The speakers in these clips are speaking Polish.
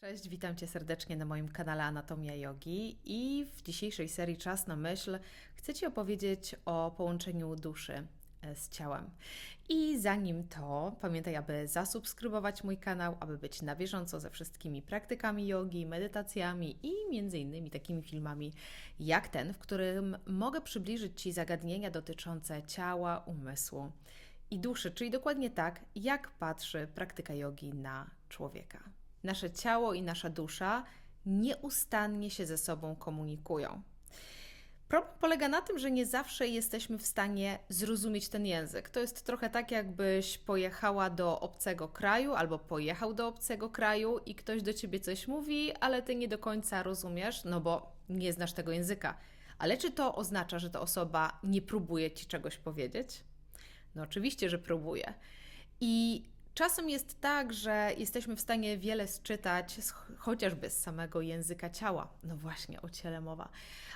Cześć, witam Cię serdecznie na moim kanale Anatomia Jogi i w dzisiejszej serii Czas na myśl chcę Ci opowiedzieć o połączeniu duszy e, z ciałem. I zanim to, pamiętaj, aby zasubskrybować mój kanał, aby być na bieżąco ze wszystkimi praktykami jogi, medytacjami i między innymi takimi filmami jak ten, w którym mogę przybliżyć Ci zagadnienia dotyczące ciała, umysłu i duszy, czyli dokładnie tak, jak patrzy praktyka jogi na człowieka nasze ciało i nasza dusza nieustannie się ze sobą komunikują. Problem polega na tym, że nie zawsze jesteśmy w stanie zrozumieć ten język. To jest trochę tak, jakbyś pojechała do obcego kraju albo pojechał do obcego kraju i ktoś do ciebie coś mówi, ale ty nie do końca rozumiesz, no bo nie znasz tego języka. Ale czy to oznacza, że ta osoba nie próbuje ci czegoś powiedzieć? No oczywiście, że próbuje. I Czasem jest tak, że jesteśmy w stanie wiele sczytać, chociażby z samego języka ciała. No właśnie, o ciele mowa.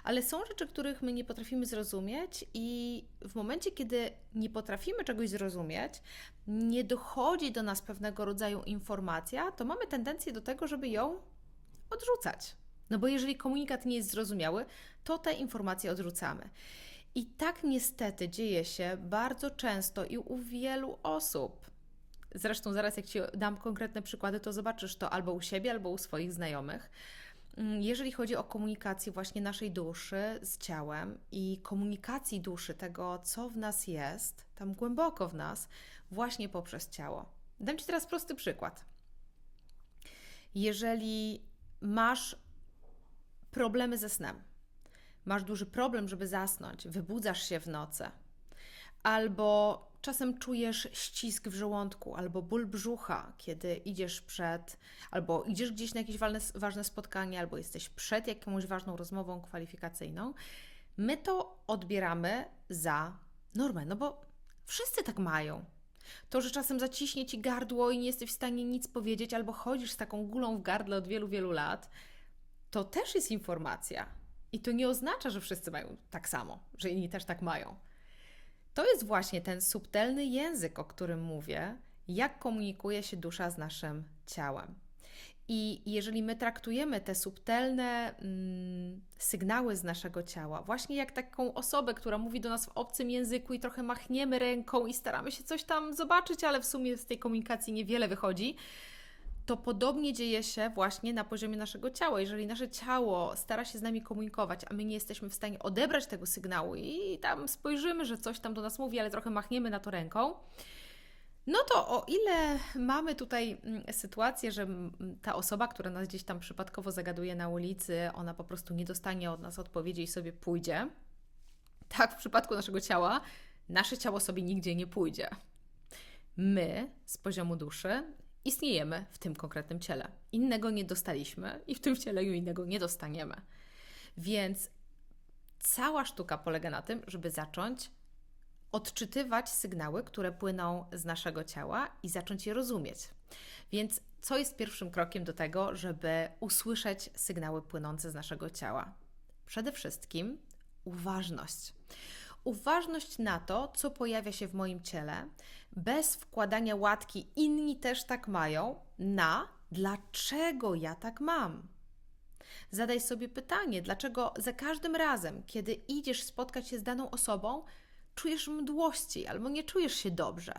Ale są rzeczy, których my nie potrafimy zrozumieć, i w momencie, kiedy nie potrafimy czegoś zrozumieć, nie dochodzi do nas pewnego rodzaju informacja, to mamy tendencję do tego, żeby ją odrzucać. No bo jeżeli komunikat nie jest zrozumiały, to te informacje odrzucamy. I tak niestety dzieje się bardzo często i u wielu osób. Zresztą zaraz jak Ci dam konkretne przykłady, to zobaczysz to albo u siebie, albo u swoich znajomych. Mm, jeżeli chodzi o komunikację właśnie naszej duszy z ciałem i komunikacji duszy, tego co w nas jest, tam głęboko w nas, właśnie poprzez ciało. Dam Ci teraz prosty przykład. Jeżeli masz problemy ze snem, masz duży problem, żeby zasnąć, wybudzasz się w nocy, albo czasem czujesz ścisk w żołądku albo ból brzucha, kiedy idziesz przed, albo idziesz gdzieś na jakieś ważne, ważne spotkanie, albo jesteś przed jakąś ważną rozmową kwalifikacyjną, my to odbieramy za normę, no bo wszyscy tak mają. To, że czasem zaciśnie ci gardło i nie jesteś w stanie nic powiedzieć, albo chodzisz z taką gulą w gardle od wielu, wielu lat, to też jest informacja. I to nie oznacza, że wszyscy mają tak samo, że inni też tak mają. To jest właśnie ten subtelny język, o którym mówię, jak komunikuje się dusza z naszym ciałem. I jeżeli my traktujemy te subtelne mm, sygnały z naszego ciała, właśnie jak taką osobę, która mówi do nas w obcym języku i trochę machniemy ręką i staramy się coś tam zobaczyć, ale w sumie z tej komunikacji niewiele wychodzi, to podobnie dzieje się właśnie na poziomie naszego ciała. Jeżeli nasze ciało stara się z nami komunikować, a my nie jesteśmy w stanie odebrać tego sygnału i tam spojrzymy, że coś tam do nas mówi, ale trochę machniemy na to ręką, no to o ile mamy tutaj mm, sytuację, że ta osoba, która nas gdzieś tam przypadkowo zagaduje na ulicy, ona po prostu nie dostanie od nas odpowiedzi i sobie pójdzie, tak w przypadku naszego ciała, nasze ciało sobie nigdzie nie pójdzie. My z poziomu duszy istniejemy w tym konkretnym ciele. Innego nie dostaliśmy i w tym ciele innego nie dostaniemy. Więc cała sztuka polega na tym, żeby zacząć odczytywać sygnały, które płyną z naszego ciała i zacząć je rozumieć. Więc co jest pierwszym krokiem do tego, żeby usłyszeć sygnały płynące z naszego ciała? Przede wszystkim uważność uważność na to, co pojawia się w moim ciele, bez wkładania łatki inni też tak mają, na dlaczego ja tak mam. Zadaj sobie pytanie, dlaczego za każdym razem, kiedy idziesz spotkać się z daną osobą, czujesz mdłości albo nie czujesz się dobrze.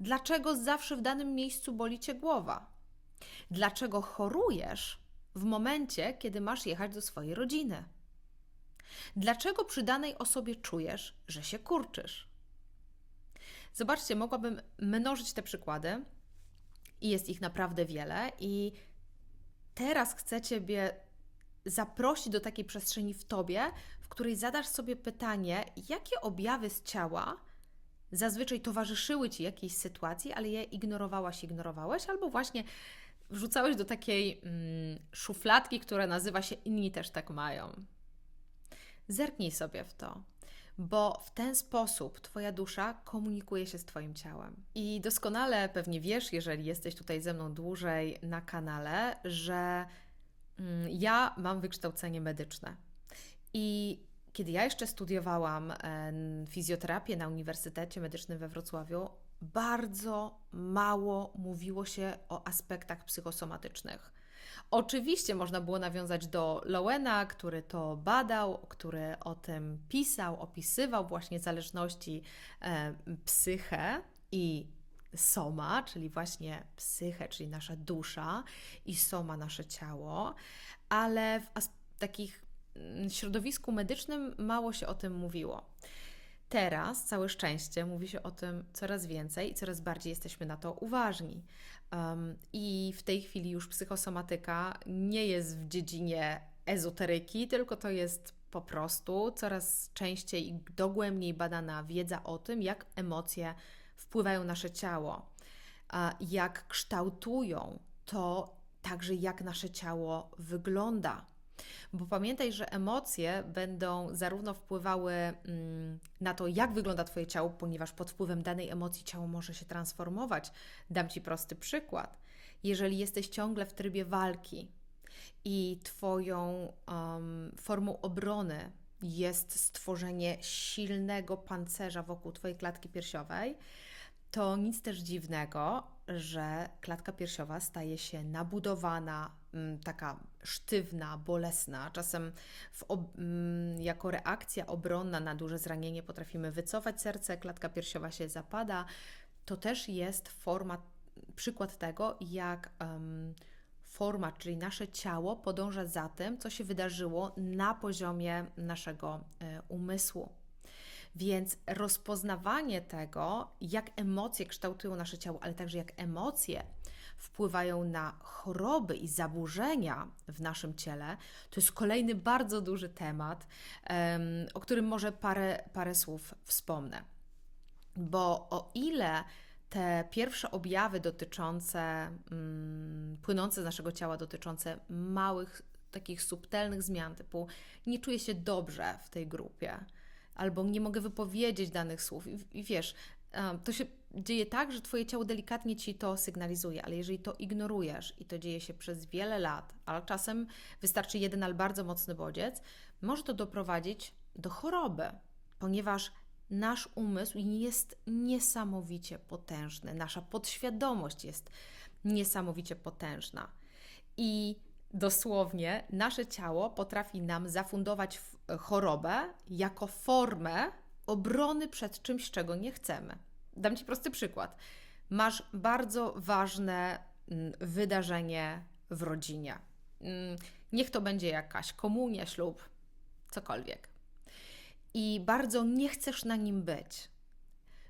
Dlaczego zawsze w danym miejscu boli cię głowa? Dlaczego chorujesz w momencie, kiedy masz jechać do swojej rodziny? Dlaczego przy danej osobie czujesz, że się kurczysz? Zobaczcie, mogłabym mnożyć te przykłady i jest ich naprawdę wiele, i teraz chcę Ciebie zaprosić do takiej przestrzeni w Tobie, w której zadasz sobie pytanie, jakie objawy z ciała zazwyczaj towarzyszyły Ci jakiejś sytuacji, ale je ignorowałaś, ignorowałeś, albo właśnie wrzucałeś do takiej mm, szufladki, która nazywa się inni też tak mają. Zerknij sobie w to, bo w ten sposób Twoja dusza komunikuje się z Twoim ciałem. I doskonale pewnie wiesz, jeżeli jesteś tutaj ze mną dłużej na kanale, że mm, ja mam wykształcenie medyczne. I kiedy ja jeszcze studiowałam fizjoterapię na Uniwersytecie Medycznym we Wrocławiu, bardzo mało mówiło się o aspektach psychosomatycznych. Oczywiście można było nawiązać do Lowena, który to badał, który o tym pisał, opisywał właśnie zależności e, psyche i soma, czyli właśnie psyche, czyli nasza dusza i soma, nasze ciało, ale w takich mm, środowisku medycznym mało się o tym mówiło. Teraz, całe szczęście, mówi się o tym coraz więcej i coraz bardziej jesteśmy na to uważni. Um, I w tej chwili już psychosomatyka nie jest w dziedzinie ezoteryki, tylko to jest po prostu coraz częściej i dogłębniej badana wiedza o tym, jak emocje wpływają na nasze ciało, jak kształtują to także, jak nasze ciało wygląda. Bo pamiętaj, że emocje będą zarówno wpływały mm, na to, jak wygląda Twoje ciało, ponieważ pod wpływem danej emocji ciało może się transformować. Dam Ci prosty przykład. Jeżeli jesteś ciągle w trybie walki i Twoją um, formą obrony jest stworzenie silnego pancerza wokół Twojej klatki piersiowej, to nic też dziwnego, że klatka piersiowa staje się nabudowana, taka sztywna, bolesna. Czasem mm, jako reakcja obronna na duże zranienie potrafimy wycofać serce, klatka piersiowa się zapada. To też jest forma, przykład tego, jak um, forma, czyli nasze ciało podąża za tym, co się wydarzyło na poziomie naszego y, umysłu. Więc rozpoznawanie tego, jak emocje kształtują nasze ciało, ale także jak emocje wpływają na choroby i zaburzenia w naszym ciele, to jest kolejny bardzo duży temat, o którym może parę, parę słów wspomnę. Bo o ile te pierwsze objawy dotyczące, mm, płynące z naszego ciała, dotyczące małych, takich subtelnych zmian, typu nie czuję się dobrze w tej grupie, albo nie mogę wypowiedzieć danych słów. I, i wiesz, to się dzieje tak, że Twoje ciało delikatnie Ci to sygnalizuje, ale jeżeli to ignorujesz i to dzieje się przez wiele lat, ale czasem wystarczy jeden albo bardzo mocny bodziec, może to doprowadzić do choroby, ponieważ nasz umysł jest niesamowicie potężny, nasza podświadomość jest niesamowicie potężna. I dosłownie nasze ciało potrafi nam zafundować chorobę jako formę obrony przed czymś, czego nie chcemy. Dam Ci prosty przykład. Masz bardzo ważne mm, wydarzenie w rodzinie. Mm, niech to będzie jakaś komunia, ślub, cokolwiek. I bardzo nie chcesz na nim być.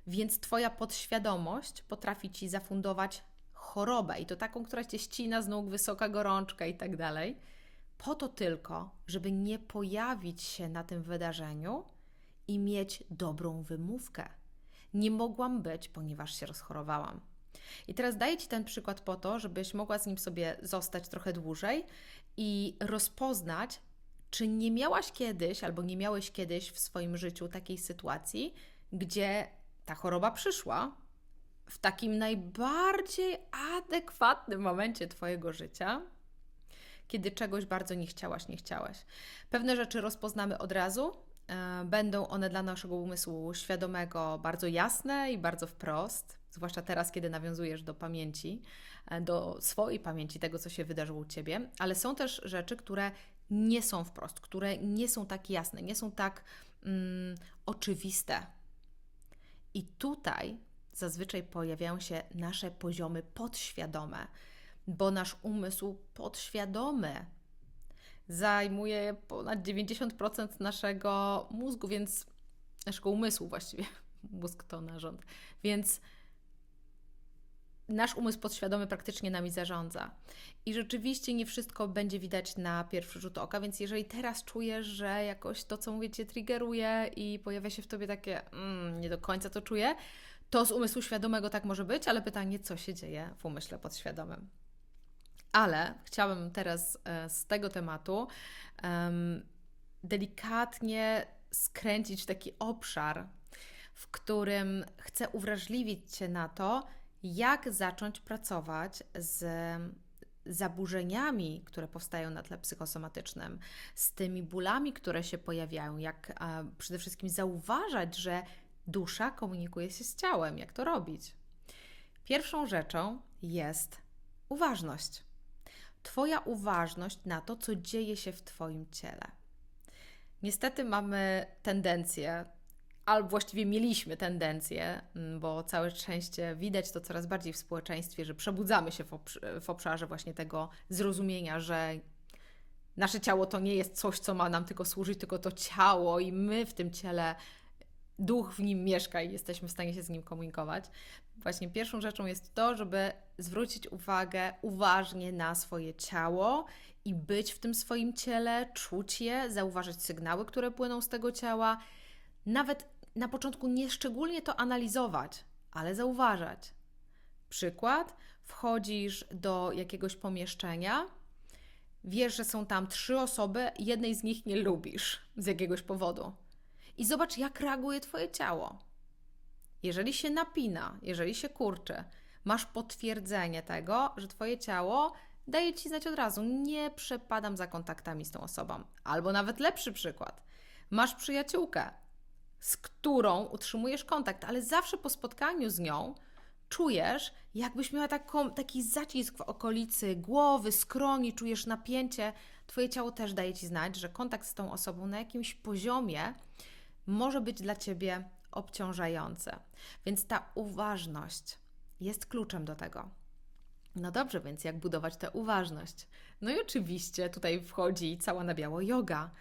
Więc Twoja podświadomość potrafi Ci zafundować chorobę i to taką, która Cię ścina z nóg, wysoka gorączka i tak dalej po to tylko, żeby nie pojawić się na tym wydarzeniu i mieć dobrą wymówkę. Nie mogłam być, ponieważ się rozchorowałam. I teraz daję Ci ten przykład po to, żebyś mogła z nim sobie zostać trochę dłużej i rozpoznać, czy nie miałaś kiedyś albo nie miałeś kiedyś w swoim życiu takiej sytuacji, gdzie ta choroba przyszła w takim najbardziej adekwatnym momencie Twojego życia, kiedy czegoś bardzo nie chciałaś, nie chciałeś. Pewne rzeczy rozpoznamy od razu, będą one dla naszego umysłu świadomego bardzo jasne i bardzo wprost, zwłaszcza teraz, kiedy nawiązujesz do pamięci, e, do swojej pamięci tego, co się wydarzyło u ciebie, ale są też rzeczy, które nie są wprost, które nie są tak jasne, nie są tak mm, oczywiste. I tutaj zazwyczaj pojawiają się nasze poziomy podświadome, bo nasz umysł podświadomy zajmuje ponad 90% naszego mózgu, więc naszego umysłu właściwie. Mózg to narząd. Więc nasz umysł podświadomy praktycznie nami zarządza. I rzeczywiście nie wszystko będzie widać na pierwszy rzut oka, więc jeżeli teraz czujesz, że jakoś to, co mówię, cię triggeruje i pojawia się w tobie takie, mm, nie do końca to czuję, to z umysłu świadomego tak może być, ale pytanie, co się dzieje w umyśle podświadomym. Ale chciałabym teraz e, z tego tematu um, delikatnie skręcić taki obszar, w którym chcę uwrażliwić Cię na to, jak zacząć pracować z zaburzeniami, które powstają na tle psychosomatycznym, z tymi bólami, które się pojawiają, jak a, przede wszystkim zauważać, że dusza komunikuje się z ciałem, jak to robić. Pierwszą rzeczą jest uważność Twoja uważność na to, co dzieje się w Twoim ciele. Niestety mamy tendencję, albo właściwie mieliśmy tendencję, mm, bo całe szczęście widać to coraz bardziej w społeczeństwie, że przebudzamy się w, obsz- w obszarze właśnie tego zrozumienia, że nasze ciało to nie jest coś, co ma nam tylko służyć, tylko to ciało i my w tym ciele, duch w nim mieszka i jesteśmy w stanie się z nim komunikować. Właśnie pierwszą rzeczą jest to, żeby zwrócić uwagę uważnie na swoje ciało i być w tym swoim ciele, czuć je, zauważyć sygnały, które płyną z tego ciała. Nawet na początku nie szczególnie to analizować, ale zauważać. Przykład: wchodzisz do jakiegoś pomieszczenia, wiesz, że są tam trzy osoby, jednej z nich nie lubisz z jakiegoś powodu. I zobacz, jak reaguje Twoje ciało. Jeżeli się napina, jeżeli się kurczy, masz potwierdzenie tego, że Twoje ciało daje Ci znać od razu, nie przepadam za kontaktami z tą osobą. Albo nawet lepszy przykład. Masz przyjaciółkę, z którą utrzymujesz kontakt, ale zawsze po spotkaniu z nią czujesz, jakbyś miała taką, taki zacisk w okolicy głowy, skroni, czujesz napięcie. Twoje ciało też daje Ci znać, że kontakt z tą osobą na jakimś poziomie może być dla Ciebie obciążający. Więc ta uważność jest kluczem do tego. No dobrze, więc jak budować tę uważność? No i oczywiście tutaj wchodzi cała na biało yoga,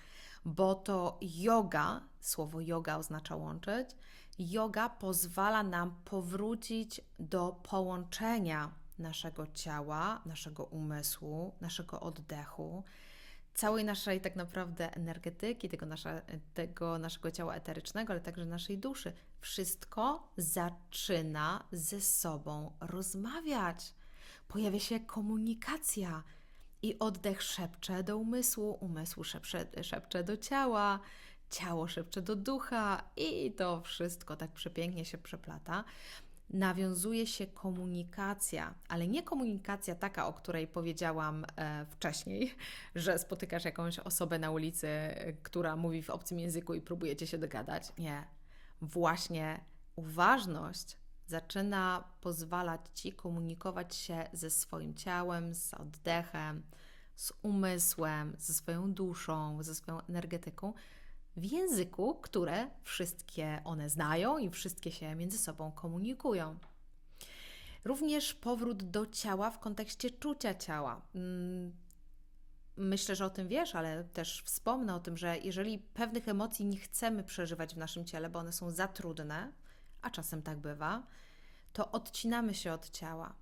bo to yoga, słowo yoga oznacza łączyć, yoga pozwala nam powrócić do połączenia naszego ciała, naszego umysłu, naszego oddechu, całej naszej tak naprawdę energetyki, tego, nasza, tego naszego ciała eterycznego, ale także naszej duszy. Wszystko zaczyna ze sobą rozmawiać. Pojawia się komunikacja i oddech szepcze do umysłu, umysł szepcze, szepcze do ciała, ciało szepcze do ducha i to wszystko tak przepięknie się przeplata nawiązuje się komunikacja, ale nie komunikacja taka, o której powiedziałam e, wcześniej, że spotykasz jakąś osobę na ulicy, e, która mówi w obcym języku i próbujecie się dogadać. Nie. Właśnie uważność zaczyna pozwalać ci komunikować się ze swoim ciałem, z oddechem, z umysłem, ze swoją duszą, ze swoją energetyką w języku, które wszystkie one znają i wszystkie się między sobą komunikują. Również powrót do ciała w kontekście czucia ciała. Mm, myślę, że o tym wiesz, ale też wspomnę o tym, że jeżeli pewnych emocji nie chcemy przeżywać w naszym ciele, bo one są za trudne, a czasem tak bywa, to odcinamy się od ciała.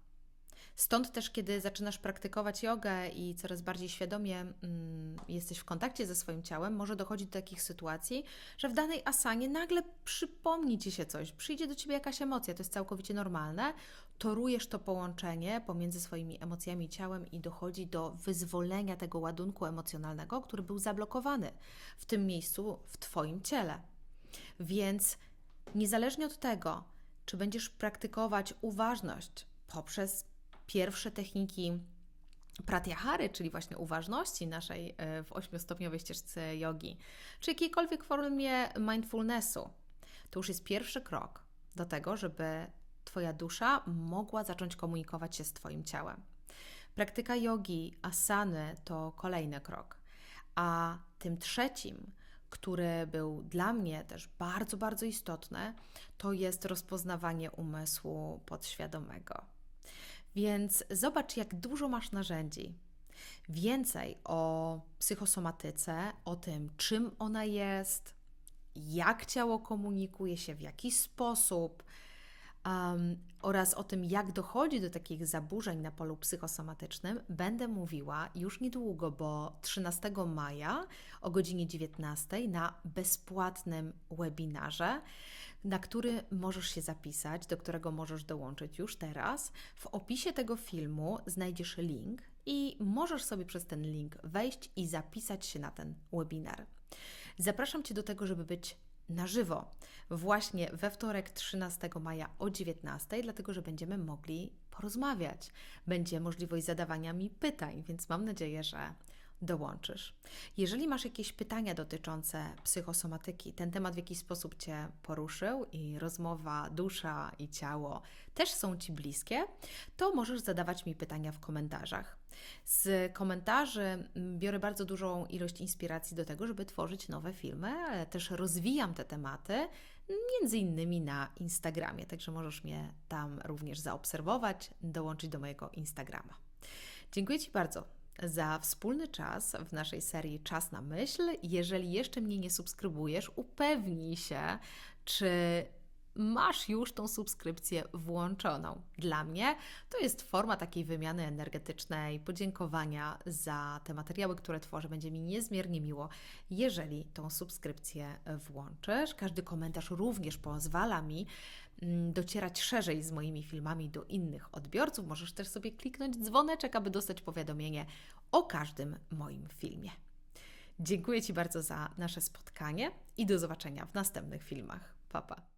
Stąd też, kiedy zaczynasz praktykować jogę i coraz bardziej świadomie mm, jesteś w kontakcie ze swoim ciałem, może dochodzić do takich sytuacji, że w danej asanie nagle przypomni ci się coś, przyjdzie do ciebie jakaś emocja, to jest całkowicie normalne. Torujesz to połączenie pomiędzy swoimi emocjami i ciałem i dochodzi do wyzwolenia tego ładunku emocjonalnego, który był zablokowany w tym miejscu w Twoim ciele. Więc niezależnie od tego, czy będziesz praktykować uważność poprzez pierwsze techniki pratyahary, czyli właśnie uważności naszej e, w ośmiostopniowej ścieżce jogi, czy jakiejkolwiek formie mindfulnessu, to już jest pierwszy krok do tego, żeby Twoja dusza mogła zacząć komunikować się z Twoim ciałem. Praktyka jogi, asany to kolejny krok. A tym trzecim, który był dla mnie też bardzo, bardzo istotny, to jest rozpoznawanie umysłu podświadomego. Więc zobacz, jak dużo masz narzędzi. Więcej o psychosomatyce, o tym, czym ona jest, jak ciało komunikuje się, w jaki sposób, um, oraz o tym, jak dochodzi do takich zaburzeń na polu psychosomatycznym, będę mówiła już niedługo, bo 13 maja o godzinie 19 na bezpłatnym webinarze na który możesz się zapisać, do którego możesz dołączyć już teraz. W opisie tego filmu znajdziesz link i możesz sobie przez ten link wejść i zapisać się na ten webinar. Zapraszam Cię do tego, żeby być na żywo właśnie we wtorek 13 maja o 19, dlatego że będziemy mogli porozmawiać. Będzie możliwość zadawania mi pytań, więc mam nadzieję, że dołączysz. Jeżeli masz jakieś pytania dotyczące psychosomatyki, ten temat w jakiś sposób Cię poruszył i rozmowa, dusza i ciało też są Ci bliskie, to możesz zadawać mi pytania w komentarzach. Z komentarzy mm, biorę bardzo dużą ilość inspiracji do tego, żeby tworzyć nowe filmy, ale też rozwijam te tematy, między innymi na Instagramie, także możesz mnie tam również zaobserwować, dołączyć do mojego Instagrama. Dziękuję Ci bardzo za wspólny czas w naszej serii Czas na myśl. Jeżeli jeszcze mnie nie subskrybujesz, upewnij się, czy masz już tą subskrypcję włączoną. Dla mnie to jest forma takiej wymiany energetycznej, podziękowania za te materiały, które tworzę. Będzie mi niezmiernie miło, jeżeli tą subskrypcję włączysz. Każdy komentarz również pozwala mi docierać szerzej z moimi filmami do innych odbiorców. Możesz też sobie kliknąć dzwoneczek, aby dostać powiadomienie o każdym moim filmie. Dziękuję Ci bardzo za nasze spotkanie i do zobaczenia w następnych filmach. Pa, pa.